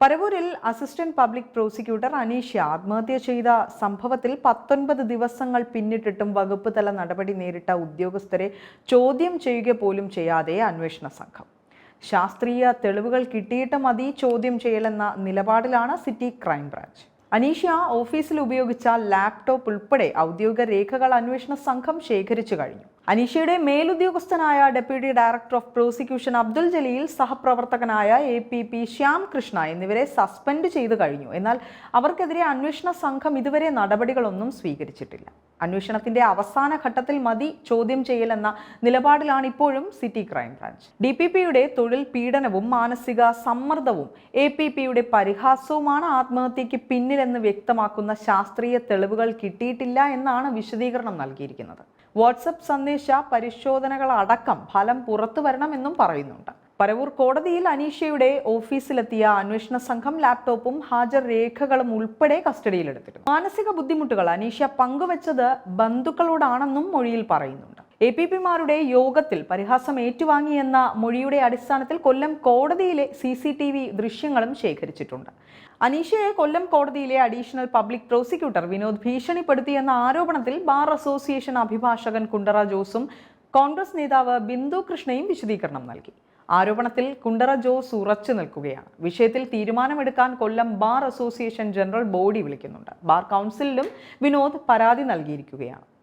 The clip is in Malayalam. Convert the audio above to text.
പരവൂരിൽ അസിസ്റ്റന്റ് പബ്ലിക് പ്രോസിക്യൂട്ടർ അനീഷ ആത്മഹത്യ ചെയ്ത സംഭവത്തിൽ പത്തൊൻപത് ദിവസങ്ങൾ പിന്നിട്ടിട്ടും വകുപ്പ് തല നടപടി നേരിട്ട ഉദ്യോഗസ്ഥരെ ചോദ്യം ചെയ്യുക പോലും ചെയ്യാതെ അന്വേഷണ സംഘം. ശാസ്ത്രീയ തെളിവുകൾ കിട്ടിയിട്ട് മതി ചോദ്യം ചെയ്യലെന്ന നിലപാടിലാണ് സിറ്റി ക്രൈംബ്രാഞ്ച്. അനീഷ ഓഫീസിൽ ഉപയോഗിച്ച ലാപ്ടോപ്പ് ഉൾപ്പെടെ ഔദ്യോഗിക രേഖകൾ അന്വേഷണ സംഘം ശേഖരിച്ചു കഴിഞ്ഞു. അനീഷയുടെ മേലുദ്യോഗസ്ഥനായ deputy director of prosecution Abdul Jaleel സഹപ്രവർത്തകനായ A P P Shyam Krishna എന്നിവരെ സസ്പെൻഡ് ചെയ്തു കഴിഞ്ഞു. എന്നാൽ അവർക്കെതിരെ അന്വേഷണ സംഘം ഇതുവരെ നടപടികളൊന്നും സ്വീകരിച്ചിട്ടില്ല. അന്വേഷണത്തിന്റെ അവസാന ഘട്ടത്തിൽ മതി ചോദ്യം ചെയ്യലെന്ന നിലപാടിലാണ് ഇപ്പോഴും സിറ്റി ക്രൈംബ്രാഞ്ച് ഡി പി പിയുടെ തൊഴിൽ പീഡനവും മാനസിക സമ്മർദ്ദവും എ പി പിയുടെ പരിഹാസവുമാണ് ആത്മഹത്യയ്ക്ക് പിന്നിലെന്ന് വ്യക്തമാക്കുന്ന ശാസ്ത്രീയ തെളിവുകൾ കിട്ടിയിട്ടില്ല എന്നാണ് വിശദീകരണം നൽകിയിരിക്കുന്നത്. വാട്സപ്പ് സന്ദേശ പരിശോധനകളടക്കം ഫലം പുറത്തു വരണമെന്നും പറയുന്നുണ്ട്. പരവൂർ കോടതിയിൽ അനീഷയുടെ ഓഫീസിലെത്തിയ അന്വേഷണ സംഘം ലാപ്ടോപ്പും ഹാജർ രേഖകളും ഉൾപ്പെടെ കസ്റ്റഡിയിലെടുത്തിരുന്നു. മാനസിക ബുദ്ധിമുട്ടുകൾ അനീഷ പങ്കുവച്ചത് ബന്ധുക്കളോടാണെന്നും മൊഴിയിൽ പറയുന്നുണ്ട്. എ പി പിമാരുടെ യോഗത്തിൽ പരിഹാസം ഏറ്റുവാങ്ങിയെന്ന മൊഴിയുടെ അടിസ്ഥാനത്തിൽ കൊല്ലം കോടതിയിലെ സി സി ടി വി ദൃശ്യങ്ങളും ശേഖരിച്ചിട്ടുണ്ട്. അനീഷയെ കൊല്ലം കോടതിയിലെ അഡീഷണൽ പബ്ലിക് പ്രോസിക്യൂട്ടർ വിനോദ് ഭീഷണിപ്പെടുത്തിയെന്ന ആരോപണത്തിൽ ബാർ അസോസിയേഷൻ അഭിഭാഷകൻ കുണ്ടറ ജോസും കോൺഗ്രസ് നേതാവ് ബിന്ദു കൃഷ്ണയും വിശദീകരണം നൽകി. ആരോപണത്തിൽ കുണ്ടറ ജോസ് ഉറച്ചു നിൽക്കുകയാണ്. വിഷയത്തിൽ തീരുമാനമെടുക്കാൻ Kollam bar association general body വിളിക്കുന്നുണ്ട്. ബാർ കൗൺസിലിലും വിനോദ് പരാതി നൽകിയിരിക്കുകയാണ്.